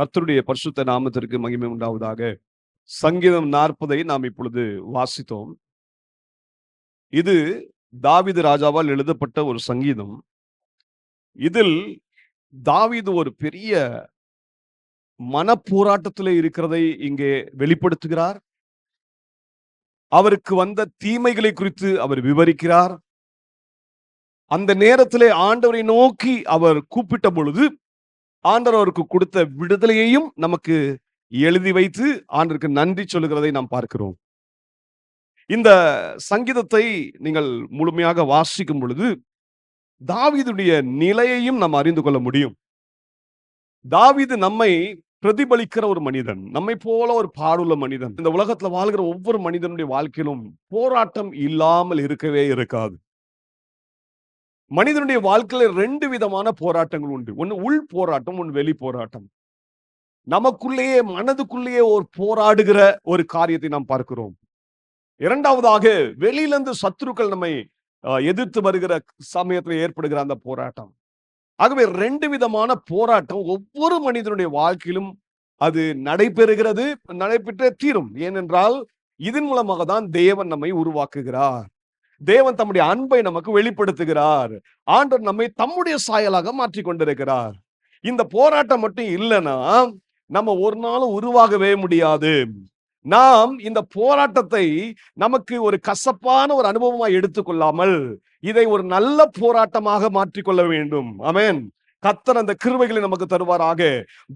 கர்த்தருடைய பரிசுத்த நாமத்திற்கு மகிமை உண்டாவதாக. சங்கீதம் நாற்பதை நாம் இப்பொழுது வாசித்தோம். இது தாவிது ராஜாவால் எழுதப்பட்ட ஒரு சங்கீதம். இதில் தாவிது ஒரு பெரிய மனப்போராட்டத்தில் இருக்கிறதை இங்கே வெளிப்படுத்துகிறார். அவருக்கு வந்த தீமைகளை குறித்து அவர் விவரிக்கிறார். அந்த நேரத்திலே ஆண்டவரை நோக்கி அவர் கூப்பிட்ட பொழுது ஆண்டவருக்கு கொடுத்த விடுதலையையும் நமக்கு எழுதி வைத்து ஆண்டருக்கு நன்றி சொல்லுகிறதை நாம் பார்க்கிறோம். இந்த சங்கீதத்தை நீங்கள் முழுமையாக வாசிக்கும் பொழுது தாவீதுடைய நிலையையும் நாம் அறிந்து கொள்ள முடியும். தாவிது நம்மை பிரதிபலிக்கிற ஒரு மனிதன் நம்மை போல ஒரு பாடுள்ள மனிதன். இந்த உலகத்துல வாழ்கிற ஒவ்வொரு மனிதனுடைய வாழ்க்கையிலும் போராட்டம் இல்லாமல் இருக்கவே இருக்காது. மனிதனுடைய வாழ்க்கையில ரெண்டு விதமான போராட்டங்கள் உண்டு. ஒன்று உள் போராட்டம் ஒன்று வெளி போராட்டம். நமக்குள்ளேயே மனதுக்குள்ளேயே ஒரு போராடுகிற ஒரு காரியத்தை நாம் பார்க்கிறோம். இரண்டாவதாக வெளியிலிருந்து சத்துருக்கள் நம்மை அஹ், எதிர்த்து வருகிற சமயத்தில் ஏற்படுகிற அந்த போராட்டம். ஆகவே ரெண்டு விதமான போராட்டம் ஒவ்வொரு மனிதனுடைய வாழ்க்கையிலும் அது நடைபெறுகிறது நடைபெற்றே தீரும். ஏனென்றால் இதன் மூலமாக தான் தேவன் நம்மை உருவாக்குகிறார். தேவன் தம்முடைய அன்பை நமக்கு வெளிப்படுத்துகிறார். ஆண்டவர் நம்மை தம்முடைய சாயலாக மாற்றி கொண்டிருக்கிறார். இந்த போராட்டம் மட்டும் இல்லைன்னா நம்ம ஒரு நாளும் உருவாகவே முடியாது. நாம் இந்த போராட்டத்தை நமக்கு ஒரு கசப்பான ஒரு அனுபவமாக எடுத்துக்கொள்ளாமல் இதை ஒரு நல்ல போராட்டமாக மாற்றிக்கொள்ள வேண்டும். அமேன் கத்தர் அந்த கிருவைகளை நமக்கு தருவாராக.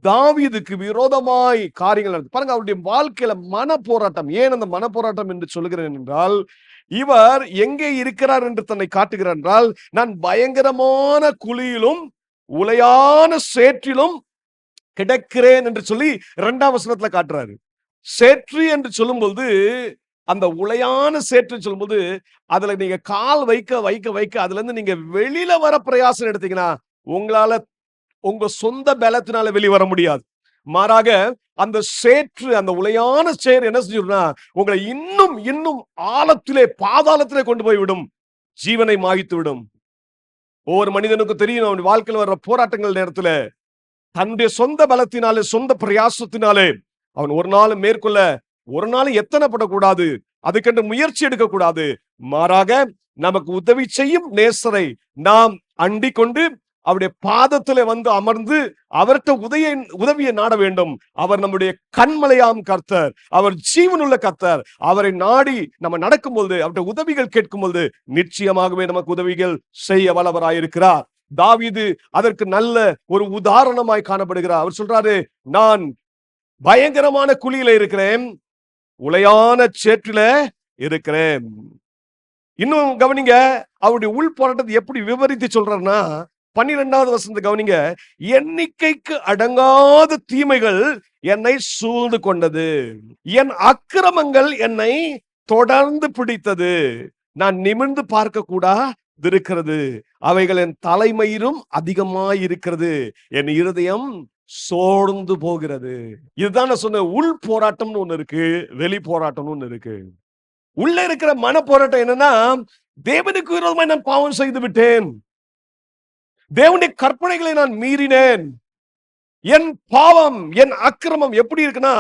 தாவிதுக்கு விரோதமாய் காரியங்கள் பாருங்க அவருடைய வாழ்க்கையில மன போராட்டம் ஏன் அந்த மன போராட்டம் என்று சொல்கிறேன் என்றால் இவர் எங்கே இருக்கிறார் என்று தன்னை காட்டுகிறார் என்றால் நான் பயங்கரமான குழியிலும் உலையான சேற்றிலும் கிடக்கிறேன் என்று சொல்லி இரண்டாம் வசனத்துல காட்டுறாரு. சேற்று என்று சொல்லும்போது அந்த உலையான சேற்று சொல்லும்போது அதுல நீங்க கால் வைக்க வைக்க வைக்க அதுல இருந்து நீங்க வெளியில வர பிரயாசம் எடுத்தீங்கன்னா உங்களால உங்க சொந்த பலத்தினால வெளியே வர முடியாது. மாறாக அந்த சேற்று அந்த உலையான சேர் என்ன செஞ்சிரும்னா உங்களை இன்னும் இன்னும் ஆழத்திலே பாதாளத்திலே கொண்டு போய் விடும் ஜீவனை மாய்த்து விடும் ஒவ்வொரு மனிதனுக்கும் தெரியும் அவன் வாழ்க்கையில் வர்ற போராட்டங்கள் நேரத்துல தன்னுடைய சொந்த பலத்தினாலே சொந்த பிரயாசத்தினாலே அவன் ஒரு நாள் மேற்கொள்ள ஒரு நாள் எத்தனைப்படக்கூடாது. அதுக்கென்று முயற்சி எடுக்கக்கூடாது. மாறாக நமக்கு உதவி செய்யும் நேசரை நாம் அண்டிக் கொண்டு அவருடைய பாதத்துல வந்து அமர்ந்து அவர்கிட்ட உதய உதவியை நாட வேண்டும். அவர் நம்முடைய கண்மலையாம் கர்த்தர். அவர் ஜீவனுள்ள கர்த்தர். அவரை நாடி நம்ம நடக்கும்போது அவருடைய உதவிகள் கேட்கும்போது நிச்சயமாகவே நமக்கு உதவிகள் செய்ய வல்லவராயிருக்கிறார். தாவிது அதற்கு நல்ல ஒரு உதாரணமாய் காணப்படுகிறார். அவர் சொல்றாரு நான் பயங்கரமான குழியில இருக்கிறேன். உலையான சேற்றில இருக்கிறேன். இன்னும் கவனிங்க அவருடைய உள் போராட்டத்தை எப்படி விவரித்து சொல்றாருன்னா பன்னிரெண்டாவது வசந்த கவனிங்க. எண்ணிக்கைக்கு அடங்காத தீமைகள் என்னை சூழ்ந்து கொண்டது. என் அக்கிரமங்கள் என்னை தொடர்ந்து பிடித்தது. நான் நிமிர்ந்து பார்க்க கூடா இருக்கிறது அவைகள் என் தலைமயிரும் அதிகமாய் இருக்கிறது என் இருதயம் சோர்ந்து போகிறது. இதுதான் நான் சொன்ன உள் போராட்டம்னு ஒண்ணு இருக்கு வெளி போராட்டம்னு ஒண்ணு இருக்கு. உள்ள இருக்கிற மன போராட்டம் என்னன்னா தேவனுக்கு விரோதமாய் நான் பாவம் செய்து விட்டேன். தேவனுடைய கற்பனைகளை நான் மீறினேன். என் பாவம் என் அக்கிரமம் எப்படி இருக்குன்னா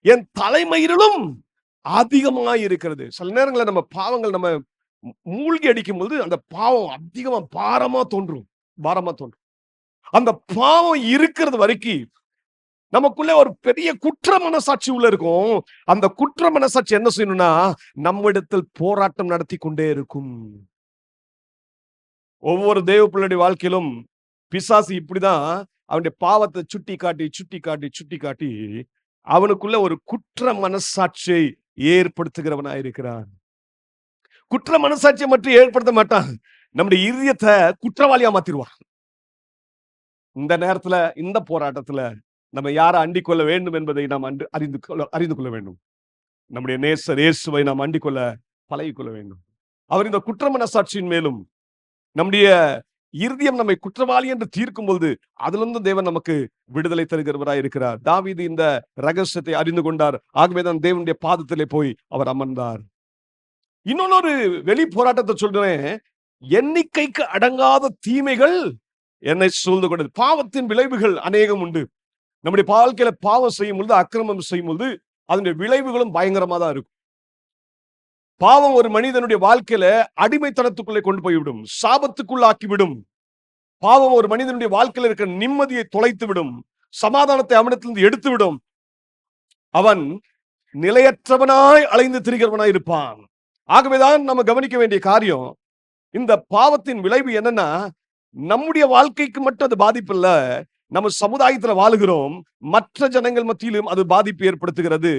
என் தலைமயிரிலும் அதிகமாக இருக்கிறது சில நேரங்களில் நம்ம பாவங்கள் நம்ம மூழ்கி அடிக்கும் போது அந்த பாவம் அதிகமா பாரமா தோன்றும். பாரமா தோன்றும். அந்த பாவம் இருக்கிறது வரைக்கும் நமக்குள்ள ஒரு பெரிய குற்ற மனசாட்சி உள்ள இருக்கும். அந்த குற்ற மனசாட்சி என்ன செய்யணும்னா நம்மிடத்தில் போராட்டம் நடத்தி கொண்டே இருக்கும். ஒவ்வொரு தேவ பிள்ளைடைய வாழ்க்கையிலும் பிசாசு இப்படிதான் அவனுடைய பாவத்தை சுட்டி காட்டி சுட்டி காட்டி சுட்டி காட்டி அவனுக்குள்ள ஒரு குற்ற மனசாட்சியை ஏற்படுத்துகிறவனா இருக்கிறான். குற்ற மனசாட்சியை மட்டும் ஏற்படுத்த மாட்டான். நம்முடைய இதயத்தை குற்றவாளியா மாத்திருவான் இந்த நேரத்துல இந்த போராட்டத்துல நம்ம யாரை அண்டிக் கொள்ள வேண்டும் என்பதை நாம் அன்று அறிந்து கொள்ள அறிந்து கொள்ள வேண்டும். நம்முடைய நேசர் இயேசுவை நாம் அண்டிக் கொள்ள கொள்ள வேண்டும். அவர் இந்த குற்ற மனசாட்சியின் மேலும் நம்முடைய இருதயம் நம்மை குற்றவாளி என்று தீர்க்கும் பொழுது அதிலிருந்து தேவன் நமக்கு விடுதலை தருகிறவராய் இருக்கிறார். தாவீது இந்த ரகசியத்தை அறிந்து கொண்டார். ஆகவேதான் தேவனுடைய பாதத்திலே போய் அவர் அமர்ந்தார். இன்னொன்னொரு வெளி போராட்டத்தை சொல்றேன். எண்ணிக்கைக்கு அடங்காத தீமைகள் என்னை சூழ்ந்து கொண்டது. பாவத்தின் விளைவுகள் அநேகம் உண்டு. நம்முடைய வாழ்க்கையில பாவம் செய்யும் பொழுது அக்கிரமம் செய்யும் பொழுது அதனுடைய விளைவுகளும் பயங்கரமா தான் இருக்கும். பாவம் ஒரு மனிதனுடைய வாழ்க்கையில அடிமைத்தனத்துக்குள்ளே கொண்டு போய்விடும். சாபத்துக்குள்ள ஆக்கிவிடும் பாவம் ஒரு மனிதனுடைய வாழ்க்கையில இருக்கிற நிம்மதியை தொலைத்து விடும் சமாதானத்தை அவனிடத்திலிருந்து எடுத்து விடும் அவன் நிலையற்றவனாய் அலைந்து திரிகிறவனாய் இருப்பான். ஆகவேதான் நம்ம கவனிக்க வேண்டிய காரியம் இந்த பாவத்தின் விளைவு என்னன்னா நம்முடைய வாழ்க்கைக்கு மட்டும் அது பாதிப்பு இல்லை. நம்ம சமுதாயத்துல வாழுகிறோம் மற்ற ஜனங்கள் மத்தியிலும் அது பாதிப்பு ஏற்படுத்துகிறது.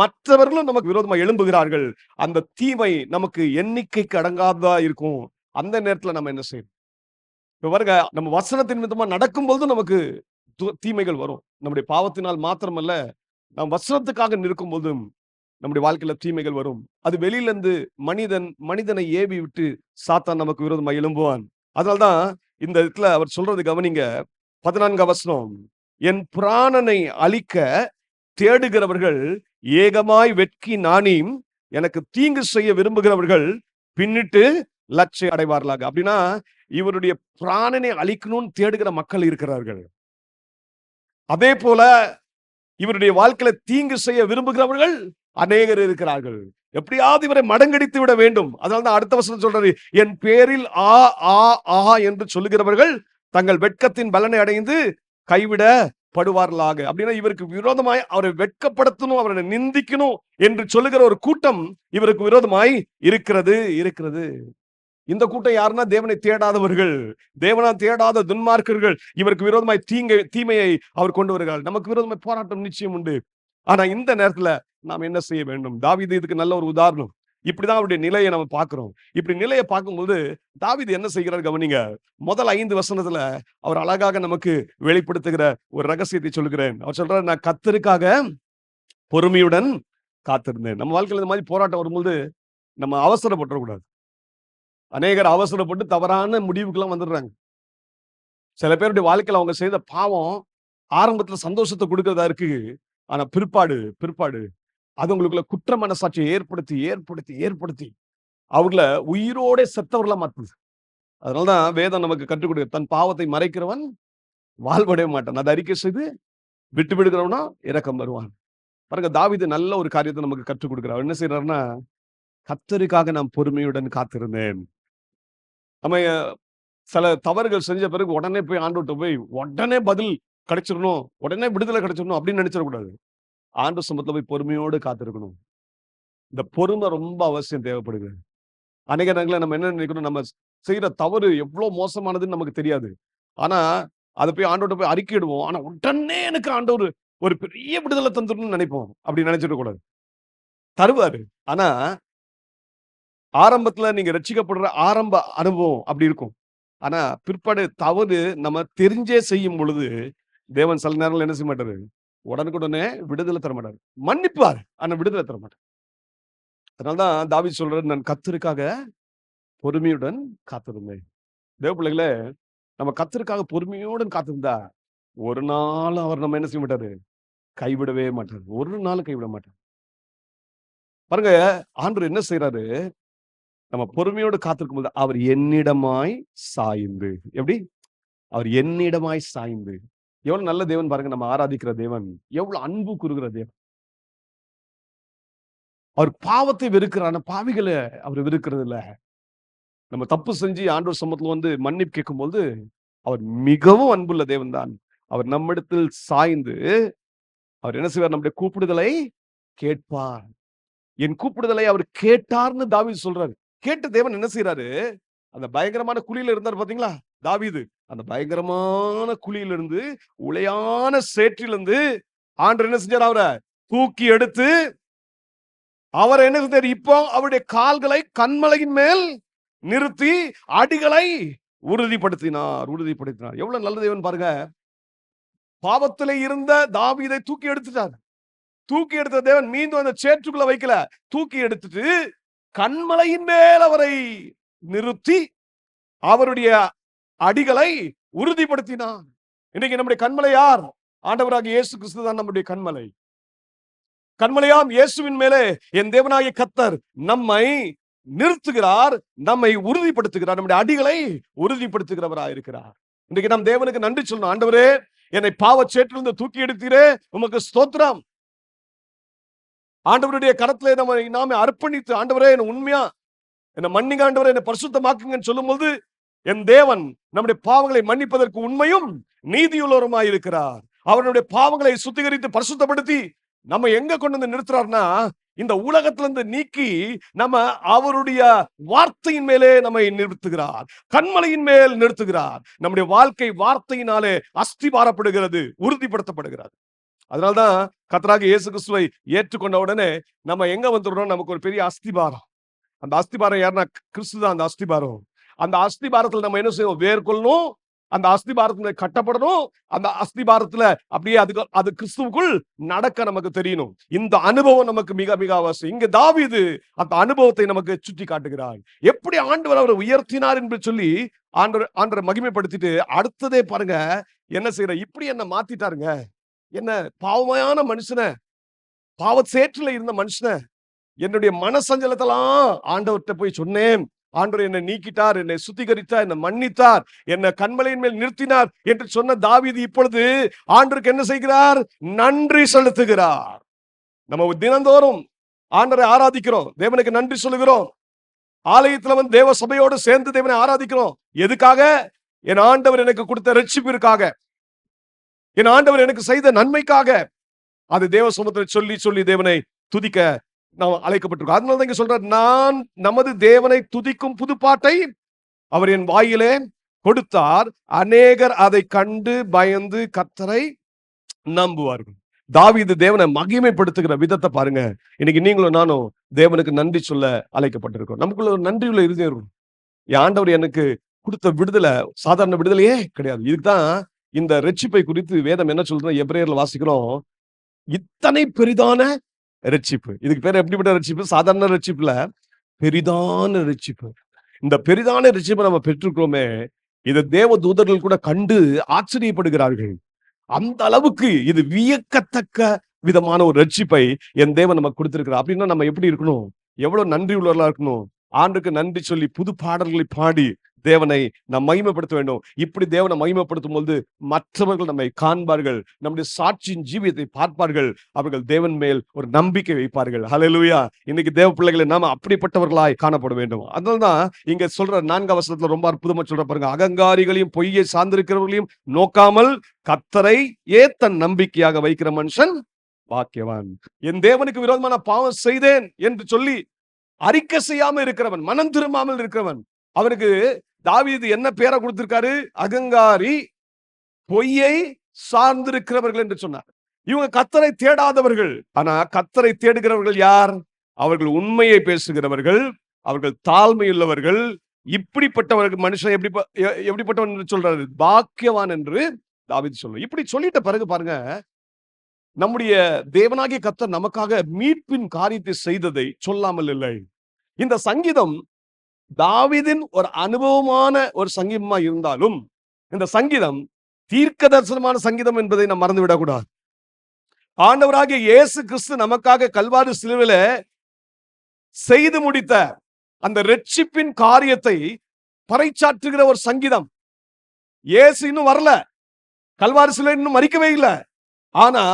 மற்றவர்களும் நமக்கு விரோதமா எழும்புகிறார்கள். அந்த தீமை நமக்கு எண்ணிக்கைக்கு அடங்காததா இருக்கும். அந்த நேரத்துல நம்ம என்ன செய்யணும்? இப்ப பாருங்க நம்ம வசனத்தின் விதமா நடக்கும்போது நமக்கு தீமைகள் வரும். நம்முடைய பாவத்தினால் மாத்திரமல்ல நாம் வசனத்துக்காக நிற்கும் போதும் நம்முடைய வாழ்க்கையில தீமைகள் வரும். அது வெளியில இருந்து மனிதன் மனிதனை ஏவி விட்டு சாத்தான் நமக்கு விரோதமா எழும்புவான். அதனால்தான் இந்த இடத்துல அவர் சொல்றது கவனிங்க. பதினான்கு வசனம் என் பிராணனை அழிக்க தேடுகிறவர்கள் ஏகமாய் வெட்கி நாணீம் எனக்கு தீங்கு செய்ய விரும்புகிறவர்கள் பின்னிட்டு லட்சை அடைவார்களாக. அப்படின்னா இவருடைய பிராணனை அழிக்கணும்னு தேடுகிற மக்கள் இருக்கிறார்கள். அதே போல இவருடைய வாழ்க்கையில தீங்கு செய்ய விரும்புகிறவர்கள் அநேகர் இருக்கிறார்கள். எப்படியாவது இவரை மடங்கடித்து விட வேண்டும். அதனால்தான் அடுத்த வசனம் சொல்றாரு என் பேரில் ஆ ஆ ஆ என்று சொல்லுகிறவர்கள் தங்கள் வெட்கத்தின் பலனை அடைந்து கைவிடப்படுவார்களாக. அப்படின்னா இவருக்கு விரோதமாய் அவரை வெட்கப்படுத்தணும் அவரை நிந்திக்கணும் என்று சொல்லுகிற ஒரு கூட்டம் இவருக்கு விரோதமாய் இருக்கிறது இருக்கிறது. இந்த கூட்டம் யாருன்னா தேவனை தேடாதவர்கள் தேவனா தேடாத துன்மார்க்கர்கள். இவருக்கு விரோதமாய் தீங்கை தீமையை அவர் கொண்டு வருகிறார். நமக்கு விரோதமாய் போராட்டம் நிச்சயம் உண்டு. ஆனா இந்த நேரத்துல நாம் என்ன செய்ய வேண்டும்? தாவிது இதுக்கு நல்ல ஒரு உதாரணம். இப்படிதான் அவருடைய நிலையை நம்ம பார்க்கிறோம். இப்படி நிலையை பார்க்கும்போது தாவீது என்ன செய்கிறார் கவனிங்க. முதல் ஐந்து வசனத்துல அவர் அழகாக நமக்கு வெளிப்படுத்துகிற ஒரு ரகசியத்தை சொல்கிறேன் அவர் சொல்றாரு நான் கத்தருக்காக பொறுமையுடன் காத்திருந்தேன். நம்ம வாழ்க்கையில இந்த மாதிரி போராட்டம் வரும்போது நம்ம அவசரப்பட்டுறக்கூடாது அநேகர் அவசரப்பட்டு தவறான முடிவுக்கெல்லாம் வந்துடுறாங்க. சில பேருடைய வாழ்க்கையில அவங்க செய்த பாவம் ஆரம்பத்துல சந்தோஷத்தை கொடுக்கறதா இருக்கு. ஆனா பிற்பாடு பிற்பாடு அது உங்களுக்குள்ள குற்ற மனசாட்சியை ஏற்படுத்தி ஏற்படுத்தி ஏற்படுத்தி அவங்கள உயிரோட செத்தவர்களா மாத்துது. அதனாலதான் வேதம் நமக்கு கற்றுக் கொடுக்க தன் பாவத்தை மறைக்கிறவன் வாழ்வடைய மாட்டான். அதை அறிக்கை செய்து விட்டு விடுகிறவனா இரக்கம் வருவான் பாருங்க தாவீது நல்ல ஒரு காரியத்தை நமக்கு கற்றுக் கொடுக்கிறார். என்ன செய்யறாருன்னா கத்தருக்காக நான் பொறுமையுடன் காத்திருந்தேன். நம்ம சில தவறுகள் செஞ்ச பிறகு உடனே போய் ஆண்டோட்ட போய் உடனே பதில் கிடைச்சிடணும். உடனே விடுதலை கிடைச்சிடணும். அப்படின்னு நினைச்சிடக்கூடாது. ஆண்டு சமத்துல போய் பொறுமையோடு காத்திருக்கணும். இந்த பொறுமை ரொம்ப அவசியம் தேவைப்படுது. அநேக நேரங்களில் நம்ம என்ன நினைக்கணும்? நம்ம செய்யற தவறு எவ்வளவு மோசமானதுன்னு நமக்கு தெரியாது. ஆனா அதை போய் ஆண்டோட்ட போய் அறிக்கையிடுவோம் ஆனா உடனே எனக்கு ஆண்டவர் ஒரு பெரிய விடுதலை தந்துடணும்னு நினைப்போம். அப்படி நினைச்சிடக்கூடாது தருவாரு. ஆனா ஆரம்பத்துல நீங்க ரட்சிக்கப்படுற ஆரம்ப அனுபவம் அப்படி இருக்கும். ஆனா பிற்பாடு தவறு நம்ம தெரிஞ்சே செய்யும் பொழுது தேவன் சில நேரங்கள் என்ன செய்ய மாட்டாரு? உடனுக்குடனே விடுதலை தர மாட்டாரு. மன்னிப்பார் ஆனா விடுதலை தர மாட்டார். அதனாலதான் தாவி சொல்ற நான் கத்திற்காக பொறுமையுடன் காத்திருந்தேன். தேவ பிள்ளைகளே நம்ம கத்திற்காக பொறுமையுடன் காத்திருந்தா ஒரு நாள் அவர் நம்ம என்ன செய்ய மாட்டாரு? கைவிடவே மாட்டார். ஒரு நாள் கைவிட மாட்டார். பாருங்க ஆண்டு என்ன செய்யறாரு நம்ம பொறுமையோடு காத்திருக்கும் போது அவர் என்னிடமாய் சாய்ந்து எப்படி? அவர் என்னிடமாய் சாய்ந்து எவ்வளவு நல்ல தேவன் பாருங்க நம்ம ஆராதிக்கிற தேவன். எவ்வளவு அன்பு கூறுகிற தேவன். அவர் பாவத்தை வெறுக்கிறான பாவிகளை அவர் வெறுக்கிறது இல்ல நம்ம தப்பு செஞ்சு ஆண்டவர் சமத்துல வந்து மன்னிப்பு கேட்கும்போது அவர் மிகவும் அன்புள்ள தேவன் தான் அவர் நம்மிடத்தில் சாய்ந்து அவர் என்ன செய்வார்? நம்முடைய கூப்பிடுதலை கேட்பார். என் கூப்பிடுதலை அவர் கேட்டார்னு தாவி சொல்றாரு. கேட்ட தேவன் என்ன செய்யறாரு அந்த பயங்கரமான குழியில இருந்தார் பாத்தீங்களா? தாவிது அந்த பயங்கரமான குழியிலிருந்து உளையான சேற்றிலிருந்து ஆண்டு என்ன செஞ்சார் அவரை தூக்கி எடுத்து அவர் என்ன செஞ்சார்? இப்போ அவருடைய கால்களை கண்மலையின் மேல் நிறுத்தி அடிகளை உறுதிப்படுத்தினார் உறுதிப்படுத்தினார். எவ்வளவு நல்ல தேவன் பாருங்க. பாவத்திலே இருந்த தாவீதை தூக்கி எடுத்துட்டார். தூக்கி எடுத்த தேவன் மீண்டும் அந்த சேற்றுக்குள்ள வைக்கல. தூக்கி எடுத்துட்டு கண்மலையின் மேல் அவரை நிறுத்தி அவருடைய அடிகளை உறுதிப்படுத்தினான். இன்னைக்கு நம்முடைய கண்மலை யார்? ஆண்டவராக இயேசு கிறிஸ்து தான் நம்முடைய கண்மலை. கண்மலையாம் இயேசுவின் மேலே என் தேவனாகிய கத்தர் நம்மை நிறுத்துகிறார் நம்மை உறுதிப்படுத்துகிறார் நம்முடைய அடிகளை உறுதிப்படுத்துகிறவராக இருக்கிறார். இன்றைக்கு நம் தேவனுக்கு நன்றி சொல்லணும். ஆண்டவரே என்னை பாவச்சேற்றிலிருந்து தூக்கி எடுத்தீரே உமக்கு ஸ்தோத்திரம். ஆண்டவருடைய கரத்துல நம்ம நாம அர்ப்பணித்து ஆண்டவரே என்ன உண்மையா என்ன மன்னிங்க ஆண்டவரே என்ன பரிசுத்தமாக்குங்கன்னு சொல்லும்போது என் தேவன் நம்முடைய பாவங்களை மன்னிப்பதற்கு உண்மையும் நீதியுள்ளவருமாய் இருக்கிறார் அவருடைய பாவங்களை சுத்திகரித்து பரிசுத்தப்படுத்தி நம்ம எங்க கொண்டு வந்து நிறுத்துறாருன்னா இந்த உலகத்துல இருந்து நீக்கி நம்ம அவருடைய வார்த்தையின் மேலே நம்மை நிறுத்துகிறார். கண்மலையின் மேல் நிறுத்துகிறார். நம்முடைய வாழ்க்கை வார்த்தையினாலே அஸ்திபாரப்படுகிறது உறுதிப்படுத்தப்படுகிறது. அதனால்தான் கத்தராக இயேசு கிறிஸ்துவை ஏற்றுக்கொண்ட உடனே நம்ம எங்க வந்துடுறோம் நமக்கு ஒரு பெரிய அஸ்திபாரம். அந்த அஸ்திபாரம் யாருன்னா கிறிஸ்து தான் அந்த அஸ்திபாரம். அந்த அஸ்திபாரத்தில் நம்ம என்ன செய்வோம்? வேர்கொள்ளணும். அந்த அஸ்திபாரத்துல கட்டப்படணும். அந்த அஸ்திபாரத்துல அப்படியே அதுக்கு அது கிறிஸ்துவுக்குள் நடக்க நமக்கு தெரியணும். இந்த அனுபவம் நமக்கு மிக மிக அவசியம். இங்க தாவிது அந்த அனுபவத்தை நமக்கு சுட்டி காட்டுகிறார். எப்படி ஆண்டவர் அவரை உயர்த்தினார் என்று சொல்லி ஆண்டவர் ஆண்டரை மகிமைப்படுத்திட்டு அடுத்ததே பாருங்க என்ன செய்யற? இப்படி என்ன மாத்திட்டாருங்க? என்ன பாவமையான மனுஷனை பாவச்சேற்றில இருந்த மனுஷனை என்னுடைய மனசஞ்சலத்தெல்லாம் ஆண்டவர்கிட்ட போய் சொன்னேன். ஆண்டவர் என்னை நீக்கிட்டார் என்னை சுத்திகரித்தார் என்னை மன்னித்தார் என்னை கண்மலையின் மேல் நிறுத்தினார் என்று சொன்ன தாவீது இப்பொழுது ஆண்டருக்கு என்ன செய்கிறார்? நன்றி செலுத்துகிறார். நம்ம தினந்தோறும் ஆண்டரை ஆராதிக்கிறோம் தேவனுக்கு நன்றி சொல்லுகிறோம். ஆலயத்துல வந்து தேவ சபையோடு சேர்ந்து தேவனை ஆராதிக்கிறோம். எதுக்காக? என் ஆண்டவர் எனக்கு கொடுத்த ரட்சிப்பிற்காக. என் ஆண்டவர் எனக்கு செய்த நன்மைக்காக. அது தேவ சமூகத்தில் சொல்லி சொல்லி தேவனை துதிக்க நாம் அழைக்கப்பட்டிருக்கோம். அதனால தான் இங்க சொல்றார் நான் நமது தேவனை துதிக்கும் புதுப்பாட்டை அவர் என் வாயிலே கொடுத்தார். அநேகர் அதை கண்டு பயந்து கத்தரை நம்புவார்கள். தாவிது தேவனை மகிமைப்படுத்துகிற விதத்தை பாருங்க. இன்னைக்கு நீங்களும் நானும் தேவனுக்கு நன்றி சொல்ல அழைக்கப்பட்டிருக்கோம் நமக்குள்ள ஒரு நன்றியுள்ள இருதயம் இருக்கும் என் ஆண்டவர் எனக்கு கொடுத்த விடுதலை சாதாரண விடுதலையே கிடையாது. இதுதான் இந்த ரட்சிப்பை குறித்து வேதம் என்ன சொல்றோம் எப்ரேயர்ல வாசிக்கிறோம். இத்தனை பெரிதான ரட்சிப்பு இதுக்கு பேர் எப்படிப்பட்ட ரட்சிப்பு சாதாரண ரட்சிப்புல பெரிதான ரட்சிப்பு இந்த பெரிதான ரட்சிப்பை நம்ம பெற்றுக்கிறோமே இதை தேவ தூதர்கள் கூட கண்டு ஆச்சரியப்படுகிறார்கள். அந்த அளவுக்கு இது வியக்கத்தக்க விதமான ஒரு ரட்சிப்பை என் தேவன் நமக்கு கொடுத்திருக்கிறார். அப்படின்னா நம்ம எப்படி இருக்கணும்? எவ்வளவு நன்றி உள்ளவர்களா இருக்கணும்? ஆண்டுக்கு நன்றி சொல்லி புது பாடல்களை பாடி தேவனை நாம் மகிமைப்படுத்த வேண்டும். இப்படி தேவனை மகிமைப்படுத்தும் போது மற்றவர்கள் நம்மை காண்பார்கள். நம்முடைய சாட்சியின் ஜீவியத்தை பார்ப்பார்கள். அவர்கள் தேவன் மேல் ஒரு நம்பிக்கை வைப்பார்கள். ஹalleluya இன்னைக்கு தேவ பிள்ளைகளை நாம அப்படிப்பட்டவர்களாய் காணப்பட வேண்டும். அதனால்தான் இங்க சொல்ற நான்கு அவசரத்துல ரொம்ப அற்புதமா சொல்ற பாருங்க. அகங்காரிகளையும் பொய்யை சார்ந்திருக்கிறவர்களையும் நோக்காமல் கத்தரை ஏ தன் நம்பிக்கையாக வைக்கிற மனுஷன் பாக்கியவான். என் தேவனுக்கு விரோதமான பாவம் செய்தேன் என்று சொல்லி அறிக்கை செய்யாமல் இருக்கிறவன் மனம் திரும்பாமல் இருக்கிறவன் அவனுக்கு தாவீது என்ன பேரை கொடுத்திருக்காரு? அகங்காரி பொய்யை சார்ந்திருக்கிறவர்கள் என்று சொன்னார். இவங்க கத்தரை தேடாதவர்கள். ஆனா கத்தரை தேடுகிறவர்கள் யார்? அவர்கள் உண்மையை பேசுகிறவர்கள் அவர்கள் தாழ்மையுள்ளவர்கள் இப்படிப்பட்டவர்கள் மனுஷன் எப்படி எப்படிப்பட்டவன் என்று சொல்றாரு? பாக்கியவான் என்று தாவீது சொல்லுவோம் இப்படி சொல்லிட்ட பிறகு பாருங்க நம்முடைய தேவனாகிய கத்தர் நமக்காக மீட்பின் காரியத்தை செய்ததை சொல்லாமல் இல்லை. இந்த சங்கீதம் தாவிதின் ஒரு அனுபவமான ஒரு சங்கீதமா இருந்தாலும் இந்த சங்கீதம் தீர்க்க தரிசனமான சங்கீதம் என்பதை நாம் மறந்து விடக்கூடாது ஆண்டவராகிய இயேசு கிறிஸ்து நமக்காக கல்வாறு சிலுவில செய்து முடித்த அந்த ரட்சிப்பின் காரியத்தை பறைச்சாற்றுகிற ஒரு சங்கீதம். இயேசு இன்னும் வரல. கல்வாறு சிலுவை இன்னும் மறிக்கவே இல்லை. ஆனா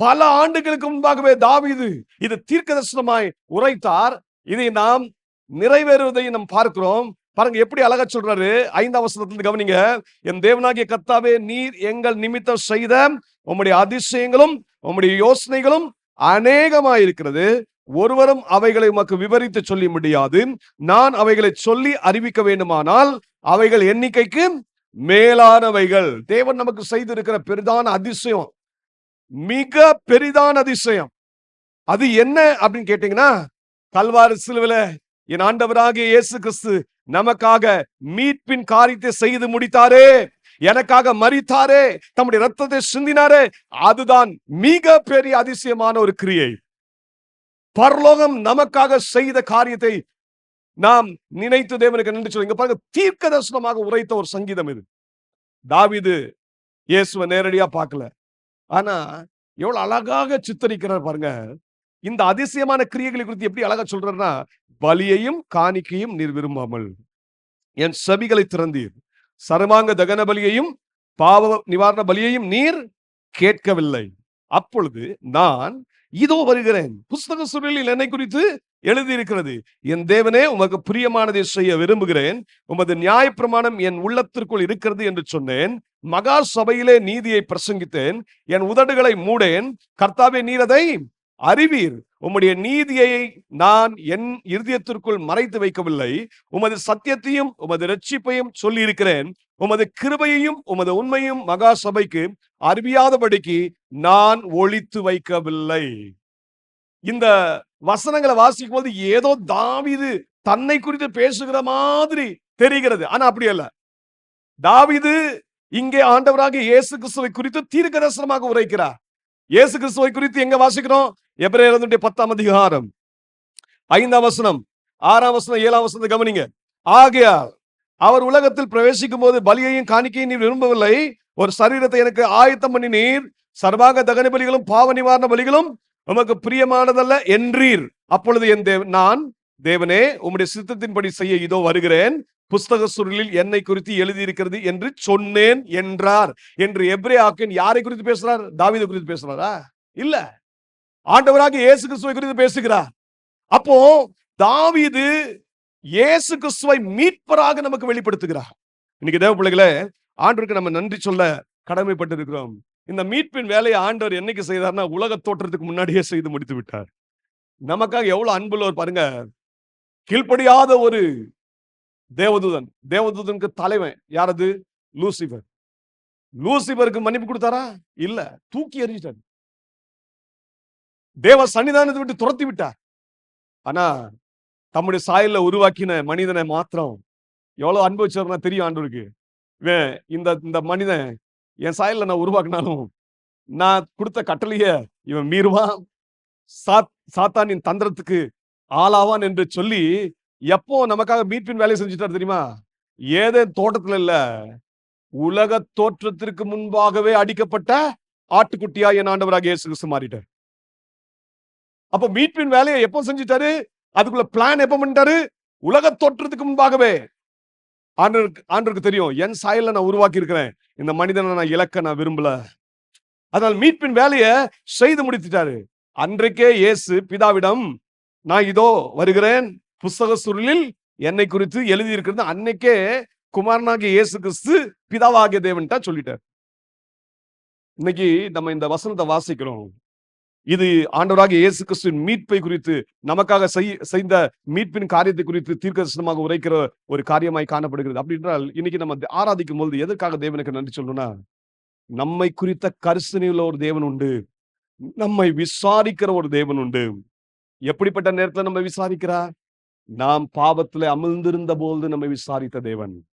பல ஆண்டுகளுக்கு முன்பாகவே தாவிது இது தீர்க்க தரிசனமாய் உரைத்தார். இதை நாம் நிறைவேறுவதை நாம் பார்க்கிறோம். பாருங்க எப்படி அழகா சொல்றாரு. ஐந்தாம் வசனத்திலிருந்து கவனிங்க. என் தேவனாகிய கத்தாவே நீர் எங்கள் நிமித்தம் செய்த உம்முடைய அதிசயங்களும் உம்முடைய யோசனைகளும் அநேகமாயிருக்கிறது. ஒருவரும் அவைகளை உமக்கு விவரித்து சொல்லி முடியாது. நான் அவைகளை சொல்லி அறிவிக்க வேண்டுமானால் அவைகள் எண்ணிக்கைக்கு மேலானவைகள். தேவன் நமக்கு செய்திருக்கிற பெரிதான அதிசயம். மிக பெரிதான அதிசயம். அது என்ன அப்படின்னு கேட்டீங்கன்னா கல்வாறு சிலுவில என் ஆண்டவராகிய இயேசு கிறிஸ்து நமக்காக மீட்பின் காரியத்தை செய்து முடித்தாரே. எனக்காக மறித்தாரே தம்முடைய ரத்தத்தை சிந்தினாரே. அதுதான் மிக பெரிய அதிசயமான ஒரு கிரியை. பரலோகம் நமக்காக செய்த காரியத்தை நாம் நினைத்து தேவனுக்கு நின்று சொல்லுங்க பாருங்க தீர்க்க தரிசனமாக உரைத்த ஒரு சங்கீதம் இது. தாவிது இயேசுவை நேரடியா பார்க்கல. ஆனா எவ்வளவு அழகாக சித்தரிக்கிறார் பாருங்க. இந்த அதிசயமான கிரியைகளை குறித்து எப்படி அழகா சொல்றேன்னா பலியையும் காணிக்கையும் நீர் விரும்பாமல். என் செவிகளை திறந்தீர். சர்வாங்க தகன பலியையும் பாவ நிவாரண பலியையும் நீர் கேட்கவில்லை. அப்பொழுது நான் இதோ வருகிறேன். புஸ்தக சூழலில் என்னை குறித்து எழுதியிருக்கிறது. என் தேவனே உமக்கு பிரியமானதை செய்ய விரும்புகிறேன். உமது நியாயப்பிரமாணம் என் உள்ளத்திற்குள் இருக்கிறது என்று சொன்னேன். மகா சபையிலே நீதியை பிரசங்கித்தேன். என் உதடுகளை மூடேன். கர்த்தாவே நீரதை அறிவீர். உம்முடைய நீதியை நான் என் இருதயத்திற்குள் மறைத்து வைக்கவில்லை. உமது சத்தியத்தையும் உமது ரட்சிப்பையும் சொல்லி இருக்கிறேன் உமது கிருபையையும் உமது உண்மையும் மகா சபைக்கு அறிவியாதபடிக்கு நான் ஒழித்து வைக்கவில்லை. இந்த வசனங்களை வாசிக்கும் போது ஏதோ தாவிது தன்னை குறித்து பேசுகிற மாதிரி தெரிகிறது. ஆனா அப்படி அல்ல. தாவிது இங்கே ஆண்டவராக இயேசு கிறிஸ்துவை குறித்து தீர்க்கதரிசனமாக உரைக்கிறார். இயேசு கிறிஸ்துவை குறித்து எங்க வாசிக்கிறோம்? எபிரேயருடைய பத்தாம் அதிகாரம். ஐந்தாம் வசனம் ஆறாம் வசனம் ஏழாம் வசனத்தை கவனிங்க. ஆகையால் அவர் உலகத்தில் பிரவேசிக்கும் போது பலியையும் காணிக்கையும் நீர் விரும்பவில்லை. ஒரு சரீரத்தை எனக்கு ஆயத்தம் பண்ணி நீர் சர்வாக தகன பலிகளும் பாவ நிவாரண பலிகளும் உமக்கு பிரியமானதல்ல என்றீர். அப்பொழுது என் தேவ நான் தேவனே உம்முடைய சித்தத்தின்படி செய்ய இதோ வருகிறேன். புஸ்தக சுருளில் என்னை குறித்து எழுதியிருக்கிறது என்று சொன்னேன் என்றார். என்று எப்ரே ஆக்கின் யாரை குறித்து பேசுறார்? தாவீதை குறித்து பேசுறாரா? இல்ல. ஆண்டவராக இயேசு கிறிஸ்துவை குறித்து பேசுகிறார். அப்போ தாவீது இயேசு கிறிஸ்துவை மீட்பராக நமக்கு வெளிப்படுத்துகிறார். இன்னைக்கு தேவ பிள்ளைகளே ஆண்டவருக்கு நம்ம நன்றி சொல்ல கடமைப்பட்டிருக்கிறோம். இந்த மீட்பின் வேலையை ஆண்டவர் என்னைக்கு செய்தார்னா உலக தோற்றத்துக்கு முன்னாடியே செய்து முடித்து விட்டார். நமக்காக எவ்வளவு அன்புள்ளவர் பாருங்க. கீழ்ப்படியாத ஒரு தேவதூதன் தேவதூதனுக்கு தலைவன் யாரது லூசிபர். லூசிபருக்கு மன்னிப்பு கொடுத்தாரா? இல்ல தூக்கி எறிஞ்சிட்டார். தேவ சன்னிதானத்தை விட்டு துரத்தி விட்டார். ஆனா தம்முடைய சாயல்ல உருவாக்கின மனிதனை மாத்திரம் எவ்வளவு அனுபவிச்சார்னா தெரியும் ஆண்டவருக்கு? இந்த இந்த மனிதன் என் சாயல்ல நான் உருவாக்கினாலும் நான் கொடுத்த கட்டளைய இவன் மீறுவான். சாத் சாத்தானின் தந்திரத்துக்கு ஆளாவான் என்று சொல்லி எப்போ நமக்காக மீட்பின் வேலையை செஞ்சுட்டார் தெரியுமா? ஏதே தோட்டத்துல இல்ல உலக தோற்றத்திற்கு முன்பாகவே அடிக்கப்பட்ட ஆட்டுக்குட்டியா என் ஆண்டவராக இயேசு கிறிஸ்து மாறிட்டார். அப்ப மீட்பின் வேலையை எப்போ செஞ்சுட்டாரு? அதுக்குள்ள பிளான் எப்ப பண்ணிட்டாரு? உலக தோற்றத்துக்கு முன்பாகவே. ஆண்டருக்கு ஆண்டருக்கு தெரியும் என் சாயல்ல நான் உருவாக்கி இருக்கிறேன் இந்த மனிதனை நான் இழக்க நான் விரும்பல. அதனால் மீட்பின் வேலையை செய்து முடித்துட்டாரு. அன்றைக்கே இயேசு பிதாவிடம் நான் இதோ வருகிறேன். புஸ்தக சுருளில் என்னை குறித்து எழுதி இருக்கிறது அன்னைக்கே குமாரனாகிய இயேசு கிறிஸ்து பிதாவாகிய தேவன்ட்டா சொல்லிட்டார். இன்னைக்கு நம்ம இந்த வசனத்தை வாசிக்கிறோம். இது ஆண்டவராக இயேசு கிறிஸ்துவின் மீட்பை குறித்து நமக்காக செய்- செய்த மீட்பின் காரியத்தை குறித்து தீர்க்கதரிசனமாக உரைக்கிற ஒரு காரியமாய் காணப்படுகிறது. அப்படின்றால் இன்னைக்கு நம்ம ஆராதிக்கும் போது எதற்காக தேவனுக்கு நன்றி சொல்லணும்னா நம்மை குறித்த கரிசனையுள்ள ஒரு தேவன் உண்டு. நம்மை விசாரிக்கிற ஒரு தேவன் உண்டு. எப்படிப்பட்ட நேரத்துல நம்ம விசாரிக்கிறார்? நாம் பாவத்துல அமிழ்ந்திருந்த போது நம்மை விசாரித்த தேவன்.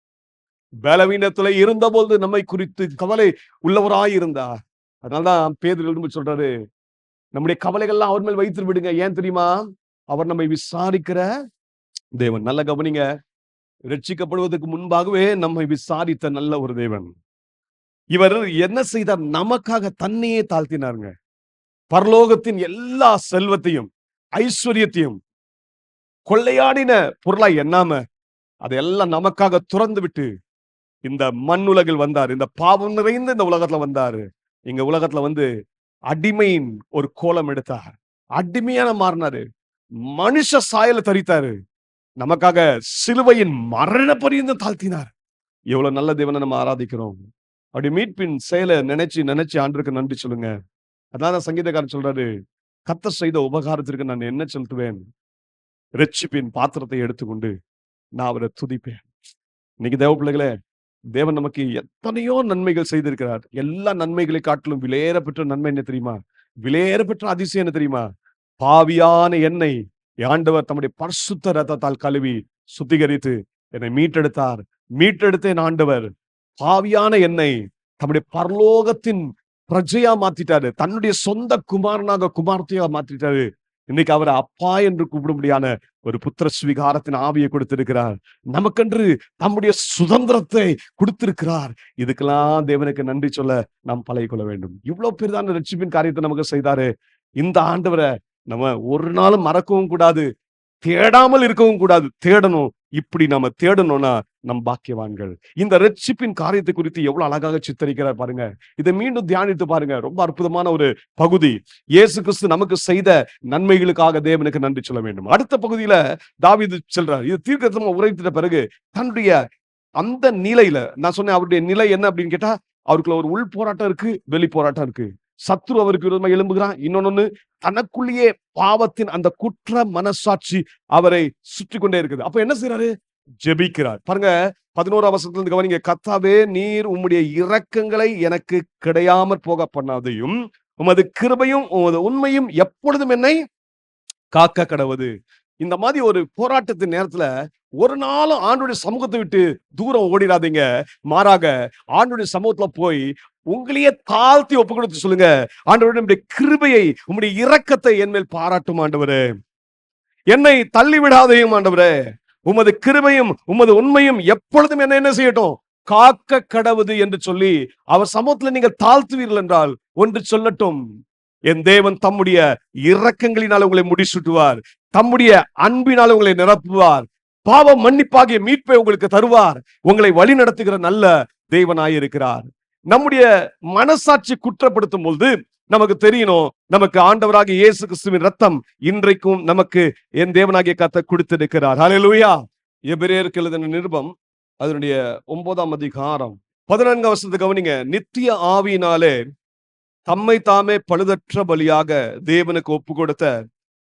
பலவீனத்துல இருந்த போது நம்மை குறித்து கவலை உள்ளவராய் இருந்தார். அதனாலதான் பேதர் எழுந்து சொல்றாரு நம்முடைய கவலைகள்லாம் அவர் மேல் வைத்து விடுங்க ஏன் தெரியுமா? அவர் நம்மை விசாரிக்கிற தேவன். நல்ல கவனிங்க. ரட்சிக்கப்படுவதற்கு முன்பாகவே நம்மை விசாரித்த நல்ல ஒரு தேவன். இவர் என்ன செய்தார்? நமக்காக தன்னையே தாழ்த்தினாருங்க. பரலோகத்தின் எல்லா செல்வத்தையும் ஐஸ்வர்யத்தையும் கொள்ளையாடின பொருளாய் எண்ணாம அதையெல்லாம் நமக்காக துறந்து விட்டு இந்த மண்ணுலகில் வந்தார். இந்த பாவம் நிறைந்த இந்த உலகத்துல வந்தாரு. இங்க உலகத்துல வந்து அடிமையின் ஒரு கோலம் எடுத்தார். அடிமையான மாறினாரு. மனுஷ சாயல தரித்தாரு. நமக்காக சிலுவையின் மரண பரியந்தம் தாழ்த்தினார். எவ்வளவு நல்ல தேவனை நம்ம ஆராதிக்கிறோம். அப்படி மீட்பின் செயலை நினைச்சு நினைச்சு ஆண்டுக்கு நன்றி சொல்லுங்க. அதான் சங்கீதக்காரன் சொல்றாரு. கத்த செய்த உபகாரத்திற்கு நான் என்ன செலுத்துவேன்? ரட்சிப்பின் பாத்திரத்தை எடுத்துக்கொண்டு நான் அவரை துதிப்பேன். இன்னைக்கு தேவ பிள்ளைகளே தேவன் நமக்கு எத்தனையோ நன்மைகள் செய்திருக்கிறார். எல்லா நன்மைகளை காட்டிலும் விலையேற பெற்ற நன்மை என்ன தெரியுமா? விலையேற பெற்ற அதிசயம் என்ன தெரியுமா? பாவியான என்னை ஆண்டவர் தம்முடைய பரிசுத்த ரத்தத்தால் கழுவி சுத்திகரித்து என்னை மீட்டெடுத்தார். மீட்டெடுத்தேன் ஆண்டவர். பாவியான என்னை தம்முடைய பரலோகத்தின் பிரஜையா மாத்திட்டாரு. தன்னுடைய சொந்த குமாரனாக குமார்த்தையா மாத்திட்டாரு. இன்னைக்கு அவர் அப்பா என்று கூப்பிடும்படியான ஒரு புத்திர ஸ்வீகாரத்தின் ஆவியை கொடுத்திருக்கிறார். நமக்கென்று தம்முடைய சுதந்திரத்தை கொடுத்திருக்கிறார். இதுக்கெல்லாம் தேவனுக்கு நன்றி சொல்ல நாம் பழகிக்கொள்ள வேண்டும். இவ்வளவு பெரிதான ரட்சிப்பின் காரியத்தை நமக்கு செய்தாரு. இந்த ஆண்டவரை நம்ம ஒரு நாளும் மறக்கவும் கூடாது. தேடாமல் இருக்கவும் கூடாது. தேடணும். இப்படி நம்ம தேடணும்னா நம் பாக்கியவான்கள். இந்த ரட்சிப்பின் காரியத்தை குறித்து எவ்வளவு அழகாக சித்தரிக்கிறார் பாருங்க. இதை மீண்டும் தியானித்து பாருங்க. ரொம்ப அற்புதமான ஒரு பகுதி. இயேசு கிறிஸ்து நமக்கு செய்த நன்மைகளுக்காக தேவனுக்கு நன்றி சொல்ல வேண்டும். அடுத்த பகுதியில தாவிது செல்றார். இது தீர்க்கத்தமா உரைத்திட்ட பிறகு தன்னுடைய அந்த நிலையில நான் சொன்னேன் அவருடைய நிலை என்ன அப்படின்னு கேட்டா அவருக்குள்ள ஒரு உள் போராட்டம் இருக்கு வெளி போராட்டம் இருக்கு. சத்ரு அவருக்கு விரோதமாக எழும்புகிறான். இன்னொன்னு தனக்குள்ளேயே பாவத்தின் அந்த குற்ற மனசாட்சி அவரை சுற்றி கொண்டே இருக்குது. அப்ப என்ன செய்யறாரு ஜெபிக்கிறார். பாருங்க பதினோரு அவசரத்துல இருந்து கவனிங்க. கத்தாவே நீர் உம்முடைய இரக்கங்களை எனக்கு கிடையாமற் போக பண்ணாதையும் உமது கிருபையும் உமது உண்மையும் எப்பொழுதும் என்னை காக்க கடவுது. இந்த மாதிரி ஒரு போராட்டத்தின் நேரத்துல ஒரு நாளும் ஆண்டுடைய சமூகத்தை விட்டு தூரம் ஓடிடாதீங்க. மாறாக ஆண்டுடைய சமூகத்துல போய் உங்களையே தாழ்த்தி ஒப்பு கொடுத்து சொல்லுங்க. ஆண்டவருடைய உம்முடைய கிருபையை உம்முடைய இரக்கத்தை என் மேல் பாராட்டும் ஆண்டவரே. என்னை தள்ளி விடாதையும் ஆண்டவரே. உமது கிருபையும் உமது உண்மையும் எப்பொழுதும் என்ன என்ன செய்யட்டும்? காக்க கடவுது என்று சொல்லி அவர் சமூகத்துல நீங்கள் தாழ்த்துவீர்கள் என்றால் ஒன்று சொல்லட்டும். என் தேவன் தம்முடைய இரக்கங்களினால் உங்களை முடிசூட்டுவார். தம்முடைய அன்பினால் உங்களை நிரப்புவார். பாவம் மன்னிப்பாகிய மீட்பை உங்களுக்கு தருவார். உங்களை வழி நடத்துகிற நல்ல தேவனாயிருக்கிறார் நம்முடைய மனசாட்சி குற்றப்படுத்தும் பொழுது நமக்கு தெரியணும் நமக்கு ஆண்டவராக இயேசு கிறிஸ்துவின் ரத்தம் இன்றைக்கும் நமக்கு என் தேவனாகிய கத்த கொடுத்திருக்கிறார். ஹalleluya எபிரேயருக்கு எழுதின நிருபம் அதனுடைய ஒன்பதாம் அதிகாரம் பதினான்காம் வருஷத்துக்கு கவனிங்க. நித்திய ஆவியினாலே தம்மை தாமே பழுதற்ற பலியாக தேவனுக்கு ஒப்பு கொடுத்த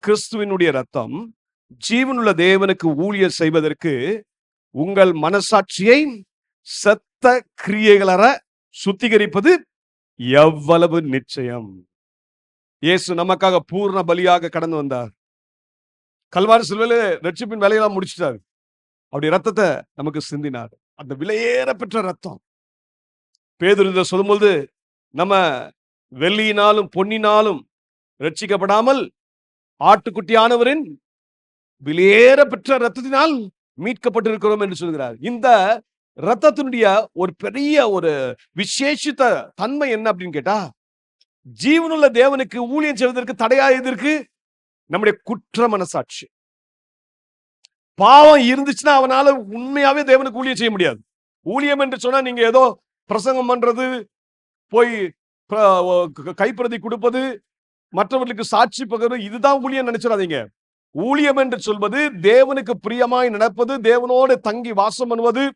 கிறிஸ்துவினுடைய ரத்தம் ஜீவனுள்ள தேவனுக்கு ஊழியர் செய்வதற்கு உங்கள் மனசாட்சியை செத்த கிரியைகளற சுத்திகரிப்பது எவ்வளவு நிச்சயம்? இயேசு நமக்காக பூர்ண பலியாக கடந்து வந்தார். கல்வாரி சிலுவையில ரட்சிப்பின் வேலையெல்லாம் முடிச்சிட்டாரு. அப்படி ரத்தத்தை நமக்கு சிந்தினார். அந்த விலையேற பெற்ற ரத்தம் பேதுருந்த சொல்லும்போது நம்ம வெள்ளியினாலும் பொன்னினாலும் ரட்சிக்கப்படாமல் ஆட்டுக்குட்டியானவரின் விலையேற பெற்ற ரத்தத்தினால் மீட்கப்பட்டிருக்கிறோம் என்று சொல்கிறார். இந்த ரத்தத்தினுடைய ஒரு பெரிய ஒரு விசேஷித்த தன்மை என்ன அப்படின்னு கேட்டா ஜீவனுள்ள தேவனுக்கு ஊழியம் செய்வதற்கு தடையா எதிர்க்கு நம்முடைய குற்ற மனசாட்சி. பாவம் இருந்துச்சுன்னா அவனால உண்மையாவே தேவனுக்கு ஊழியம் செய்ய முடியாது. ஊழியம் என்று சொன்னா நீங்க ஏதோ பிரசங்கம் பண்றது போய் கைப்பிரதி கொடுப்பது மற்றவர்களுக்கு சாட்சி பகர்வு இதுதான் ஊழியம் நினைச்சிடாதீங்க. ஊழியம் என்று சொல்வது தேவனுக்கு பிரியமாய் நடப்பது தேவனோடு தங்கி வாசம் பண்ணுவது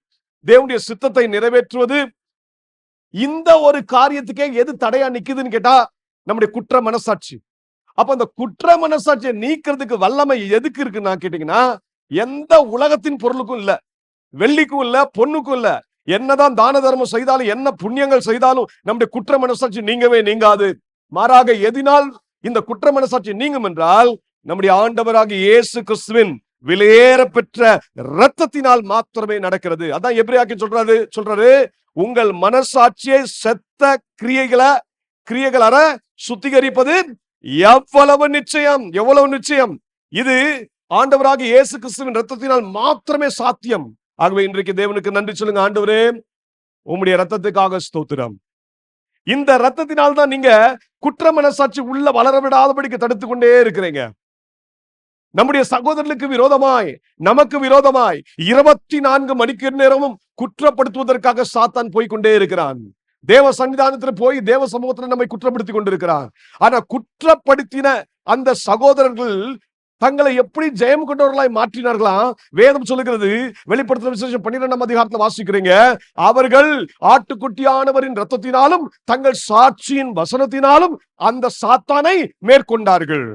தேவனுடைய சித்தத்தை நிறைவேற்றுவது. இந்த ஒரு காரியத்துக்கே எது தடையா நிக்குதுன்னு கேட்டா நம்முடைய குற்ற மனசாட்சி. அப்ப அந்த குற்ற மனசாட்சியை நீக்கிறதுக்கு வல்லமை எதுக்கு இருக்குன்னு கேட்டீங்கன்னா எந்த உலகத்தின் பொருளுக்கும் இல்ல. வெள்ளிக்கும் இல்ல பொண்ணுக்கும் இல்ல. என்னதான் தான தர்மம் செய்தாலும் என்ன புண்ணியங்கள் செய்தாலும் நம்முடைய குற்ற மனசாட்சி நீங்கவே நீங்காது. மாறாக எதினால் இந்த குற்ற மனசாட்சி நீங்கும் என்றால் நம்முடைய ஆண்டவராக இயேசு கிறிஸ்துவின் விலையேற பெற்ற இரத்தத்தினால் மாத்திரமே நடக்கிறது. அதான் எப்படியாக்கி சொல்றாரு? சொல்றாரு உங்கள் மனசாட்சியை செத்த கிரியைகளை கிரியைகள சுத்திகரிப்பது எவ்வளவு நிச்சயம்? எவ்வளவு நிச்சயம்? இது ஆண்டவராக இயேசு கிறிஸ்துவின் ரத்தத்தினால் மாத்திரமே சாத்தியம். ஆகவே இன்றைக்கு தேவனுக்கு நன்றி சொல்லுங்க ஆண்டவரே. உம்முடைய ரத்தத்துக்காக ஸ்தோத்திரம். இந்த ரத்தத்தினால் தான் நீங்க குற்ற மனசாட்சி உள்ள வளர விடாதபடிக்கு தடுத்து கொண்டே இருக்கிறீங்க. நம்முடைய சகோதரனுக்கு விரோதமாய் நமக்கு விரோதமாய் இருபத்தி நான்கு மணிக்கு நேரமும் குற்றப்படுத்துவதற்காக சாத்தான் போய் கொண்டே இருக்கிறான். தேவ சன்னிதானத்துல போய் தேவ சமூகத்துல நம்மை குற்றப்படுத்தி கொண்டிருக்கிறான் ஆனா குற்றப்படுத்தின அந்த சகோதரர்கள் தங்களை எப்படி ஜெயம் கொண்டவர்களாய் மாற்றினார்களாம் வேதம் சொல்லுகிறது வெளிப்படுத்தின விசேஷம் பன்னிரெண்டாம் அதிகாரத்தில் வாசிக்கிறீங்க. அவர்கள் ஆட்டுக்குட்டியானவரின் ரத்தத்தினாலும் தங்கள் சாட்சியின் வசனத்தினாலும் அந்த சாத்தானை மேற்கொண்டார்கள்.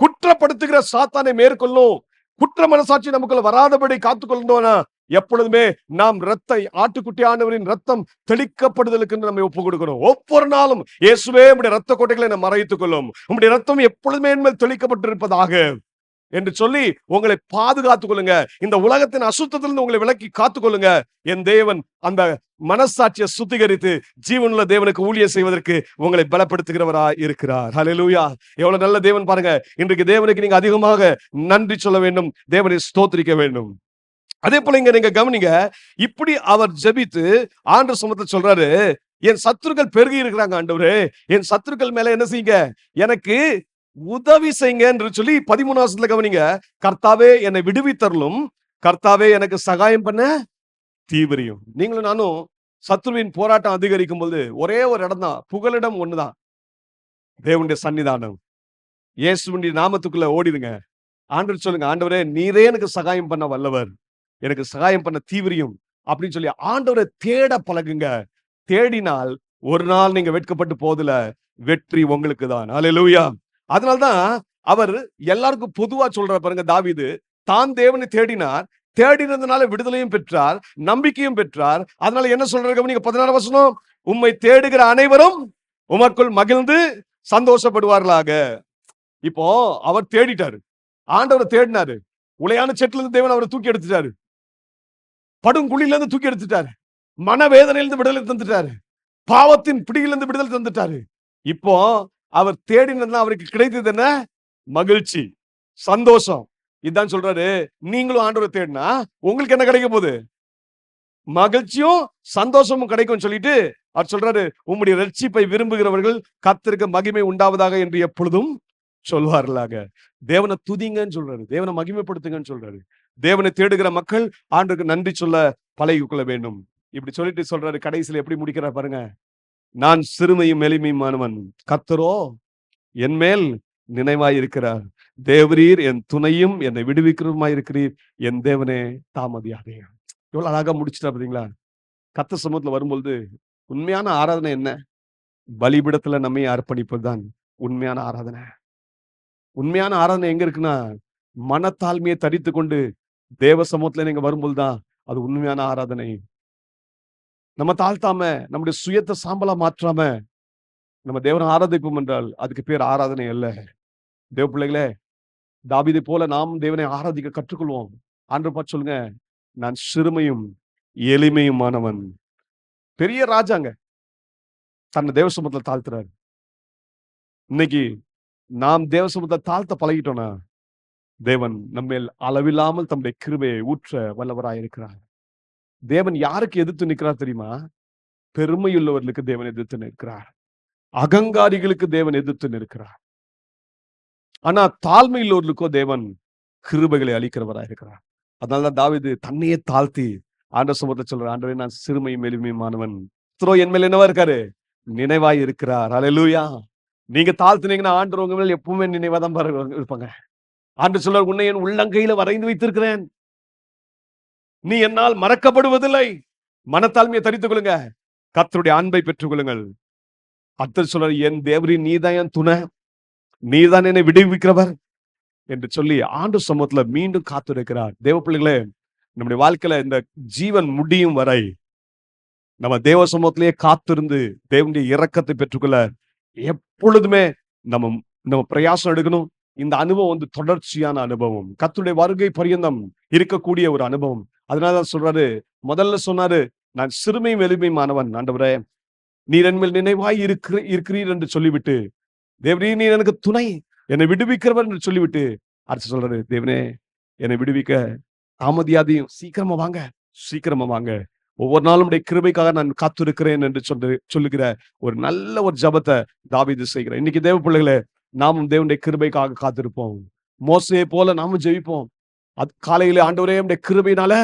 குற்றப்படுத்துகிற சாத்தானை மேற்கொள்ளும். குற்ற மனசாட்சி நமக்குள்ள வராதபடி காத்துக்கொள்ளணும்னா எப்பொழுதுமே நாம் ரத்தை ஆட்டுக்குட்டியானவரின் ரத்தம் தெளிக்கப்படுதலுக்கு நம்மை ஒப்பு கொடுக்கணும். ஒவ்வொரு நாளும் இயேசுவே உடைய ரத்த கோட்டைகளை நாம் மறைத்துக் கொள்ளும். உங்களுடைய ரத்தம் எப்பொழுதுமே தெளிக்கப்பட்டிருப்பதாக. என்று சொல்லி உங்களை பாதுகாத்துக் கொள்ளுங்க. இந்த உலகத்தின் அசுத்தத்திலிருந்து உங்களை விலக்கி காத்துக்கொள்ளுங்க என் தேவன் அந்த மனசாட்சியை சுத்திகரித்து ஜீவனுள்ள தேவனுக்கு ஊழியம் செய்வதற்கு உங்களை பலப்படுத்துகிறவரா இருக்கிறார். ஹலெலூயா எவ்வளவு நல்ல தேவன் பாருங்க. இன்றைக்கு தேவனுக்கு நீங்க அதிகமாக நன்றி சொல்ல வேண்டும். தேவனை ஸ்தோத்திரிக்க வேண்டும். அதே போல இங்க நீங்க கவனிங்க இப்படி அவர் ஜெபித்து ஆண்டு சமத்தை சொல்றாரு என் சத்துருக்கள் பெருகி இருக்கிறாங்க ஆண்டவரு. என் சத்துருக்கள் மேல என்ன செய்யுங்க? எனக்கு உதவி செய்யுங்க என்று சொல்லி பதிமூணு வருஷத்துல கவனிங்க. கர்த்தாவே என்னை விடுவித்தரலும் கர்த்தாவே எனக்கு சகாயம் பண்ண தீவிரியும். நீங்களும் நானும் சத்ருவின் போராட்டம் அதிகரிக்கும் போது ஒரே ஒரு இடம் தான் புகலிடம் ஒண்ணுதான். தேவனுடைய சன்னிதானம் இயேசுவின் நாமத்துக்குள்ள ஓடிடுங்க. ஆண்டவர் சொல்லுங்க ஆண்டவரே நீரே எனக்கு சகாயம் பண்ண வல்லவர். எனக்கு சகாயம் பண்ண தீவிரியும். அப்படின்னு சொல்லி ஆண்டவரை தேட பழகுங்க. தேடினால் ஒரு நாள் நீங்க வெட்கப்பட்டு போதுல வெற்றி உங்களுக்கு தான் அலையலூயா அதனால்தான் அவர் எல்லாருக்கும் பொதுவா சொல்ற பாருங்க தாவீது தான் தேவனை தேடினார் தேடினதுனால விடுதலையும் பெற்றார் நம்பிக்கையும் பெற்றார். அதனால என்ன சொல்றாரு நீங்க பதினாறு வசனம்? உம்மை தேடுகிற அனைவரும் உமக்குள் மகிழ்ந்து சந்தோஷப்படுவார்களாக. இப்போ அவர் தேடிட்டாரு. ஆண்டவரை தேடினாரு. உலையான செட்டுல இருந்து தேவன் அவரை தூக்கி எடுத்துட்டாரு. படுங்குழியில இருந்து தூக்கி எடுத்துட்டாரு. மனவேதனையிலிருந்து விடுதலை தந்துட்டாரு. பாவத்தின் பிடியிலிருந்து விடுதலை தந்துட்டாரு. இப்போ அவர் தேடினதுனா அவருக்கு கிடைத்தது என்ன? மகிழ்ச்சி சந்தோஷம். இதான் சொல்றாரு. நீங்களும் ஆண்டவரை தேடினா உங்களுக்கு என்ன கிடைக்க போகுது? மகிழ்ச்சியும் சந்தோஷமும் கிடைக்கும் சொல்லிட்டு அவர் சொல்றாரு. உம்முடைய ரட்சிப்பை விரும்புகிறவர்கள் கத்திருக்க மகிமை உண்டாவதாக என்று எப்பொழுதும் சொல்வார்களாக. தேவனை துதிங்கன்னு சொல்றாரு. தேவனை மகிமைப்படுத்துங்கன்னு சொல்றாரு. தேவனை தேடுகிற மக்கள் ஆண்டுக்கு நன்றி சொல்ல பழகி கொள்ள வேண்டும். இப்படி சொல்லிட்டு சொல்றாரு. கடைசியில எப்படி முடிக்கிறார் பாருங்க. நான் சிறுமையும் எளிமையுமானவன் கத்தரோ என் மேல் நினைவாயிருக்கிறார். தேவரீர் என் துணையும் என்னை விடுவிக்கிறதுமாய் இருக்கிறீர் என் தேவனே தாமதியாதே. எவ்வளவு அழகா முடிச்சுட்டா பாத்தீங்களா? கத்த சமூகத்துல வரும்பொழுது உண்மையான ஆராதனை என்ன? பலிபிடத்துல நம்மை அர்ப்பணிப்பதுதான் உண்மையான ஆராதனை. உண்மையான ஆராதனை எங்க இருக்குன்னா மனத்தாழ்மையை தடித்து கொண்டு தேவ சமூகத்துல நீங்க வரும்போதுதான் அது உண்மையான ஆராதனை. நம்ம தாழ்த்தாம நம்முடைய சுயத்தை சாம்பலா மாற்றாம நம்ம தேவனை ஆராதிப்போம் என்றால் அதுக்கு பேர் ஆராதனை அல்ல. தேவ பிள்ளைகளே தாபிதை போல நாம் தேவனை ஆராதிக்க கற்றுக்கொள்வோம். ஆண்டு பார்த்து சொல்லுங்க நான் சிறுமையும் எளிமையுமானவன். பெரிய ராஜாங்க. தன்னை தேவசமத்துல தாழ்த்துறாரு. இன்னைக்கு நாம் தேவசமத்தை தாழ்த்த பழகிட்டோம்னா தேவன் நம்மேல் அளவில்லாமல் தம்முடைய கிருபையை ஊற்ற வல்லவராயிருக்கிறார். தேவன் யாருக்கு எதிர்த்து நிற்கிறார் தெரியுமா? பெருமையுள்ளவர்களுக்கு தேவன் எதிர்த்து நிற்கிறார். அகங்காரிகளுக்கு தேவன் எதிர்த்து நிற்கிறார். ஆனா தாழ்மையுள்ளவர்களுக்கோ தேவன் கிருபைகளை அளிக்கிறவராக இருக்கிறார். அதனாலதான் தாவிது தன்னையே தாழ்த்தி ஆண்ட சுமத்தை சொல்ற ஆண்டவரே நான் சிறுமையும் எளிமையுமானவன் த்ரோ என் மேல் என்னவா இருக்காரு? நினைவாய் இருக்கிறார். அலையலூயா நீங்க தாழ்த்துனீங்கன்னா ஆண்டு உங்க மேல் எப்பவுமே நினைவா தான் இருப்பாங்க. ஆண்டு சொல்ற உன்னை என் உள்ளங்கையில வரைந்து வைத்திருக்கிறேன். நீ என்னால் மறக்கப்படுவதில்லை. மனத்தாழ்மையை தரித்துக் கொள்ளுங்க. கத்தருடைய அன்பை பெற்றுக் கொள்ளுங்கள் அத்தர் சொல்ற என் தேவரின் நீதான் என் துணை. நீதான் என்னை விடுவிக்கிறவர். என்று சொல்லி ஆண்டு சமூகத்துல மீண்டும் காத்திருக்கிறார். தேவ பிள்ளைகளே நம்முடைய வாழ்க்கையில இந்த ஜீவன் முடியும் வரை நம்ம தேவ சமூகத்திலேயே காத்திருந்து தேவனுடைய இறக்கத்தை பெற்றுக்கொள்ள எப்பொழுதுமே நம்ம நம்ம பிரயாசம் எடுக்கணும். இந்த அனுபவம் வந்து தொடர்ச்சியான அனுபவம். கத்துடைய வருகை பரியந்தம் இருக்கக்கூடிய ஒரு அனுபவம். அதனாலதான் சொல்றாரு முதல்ல சொன்னாரு நான் சிறுமையும் எளிமையுமானவன் ஆண்டவரே நீர் என்மேல் நினைவாய் இருக்கிற இருக்கிறீர் என்று சொல்லிவிட்டு தேவனே நீர் எனக்கு துணை என்னை விடுவிக்கிறவர் என்று சொல்லிவிட்டு அடுத்து சொல்றாரு தேவனே என்னை விடுவிக்க தாமதியாதையும் சீக்கிரமா வாங்க சீக்கிரமா வாங்க. ஒவ்வொரு நாளும் உடைய கிருபைக்காக நான் காத்திருக்கிறேன் என்று சொல்லு சொல்லுகிற ஒரு நல்ல ஒரு ஜபத்தை தாவிது செய்கிறேன் இன்னைக்கு தேவ பிள்ளைகளே நாமும் தேவனுடைய கிருபைக்காக காத்திருப்போம். மோசையை போல நாமும் ஜெயிப்போம் அது காலையில ஆண்டவரே உடைய கிருபையினால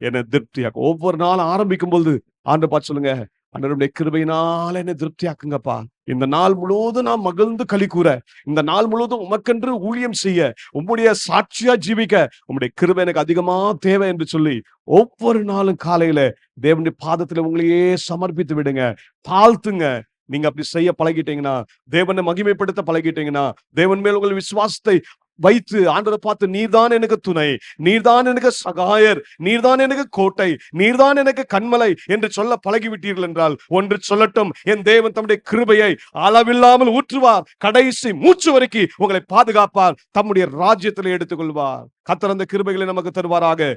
என்னை திருப்தியாக்கும். ஒவ்வொரு நாளும் ஆரம்பிக்கும் பொழுது ஆண்டு பார்த்து சொல்லுங்க ஆண்டவருடைய கிருபையினால என்ன திருப்தியாக்குங்கப்பா. இந்த நாள் முழுவதும் நான் மகிழ்ந்து களி கூற. இந்த நாள் முழுவதும் உமக்கென்று ஊழியம் செய்ய உம்முடைய சாட்சியா ஜீவிக்க உம்முடைய கிருபை எனக்கு அதிகமா தேவை என்று சொல்லி ஒவ்வொரு நாளும் காலையில தேவனுடைய பாதத்துல உங்களையே சமர்ப்பித்து விடுங்க. தாழ்த்துங்க. நீங்க அப்படி செய்ய பழகிட்டீங்கன்னா தேவனை மகிமைப்படுத்த பழகிட்டீங்கன்னா தேவன் மேல் உங்கள் விசுவாசத்தை வைத்து ஆண்டவரை பார்த்து நீர்தான் எனக்கு துணை. நீர்தான் எனக்கு சகாயர். நீர்தான் எனக்கு கோட்டை. நீர்தான் எனக்கு கண்மலை என்று சொல்ல பழகிவிட்டீர்கள் என்றால் ஒன்று சொல்லட்டும் என் தேவன் தம்முடைய கிருபையை அளவில்லாமல் ஊற்றுவார். கடைசி மூச்சு வரைக்கும் உங்களை பாதுகாப்பார். தம்முடைய ராஜ்யத்தில் எடுத்துக்கொள்வார். கத்தர் அந்த கிருபைகளை நமக்கு தருவாராக.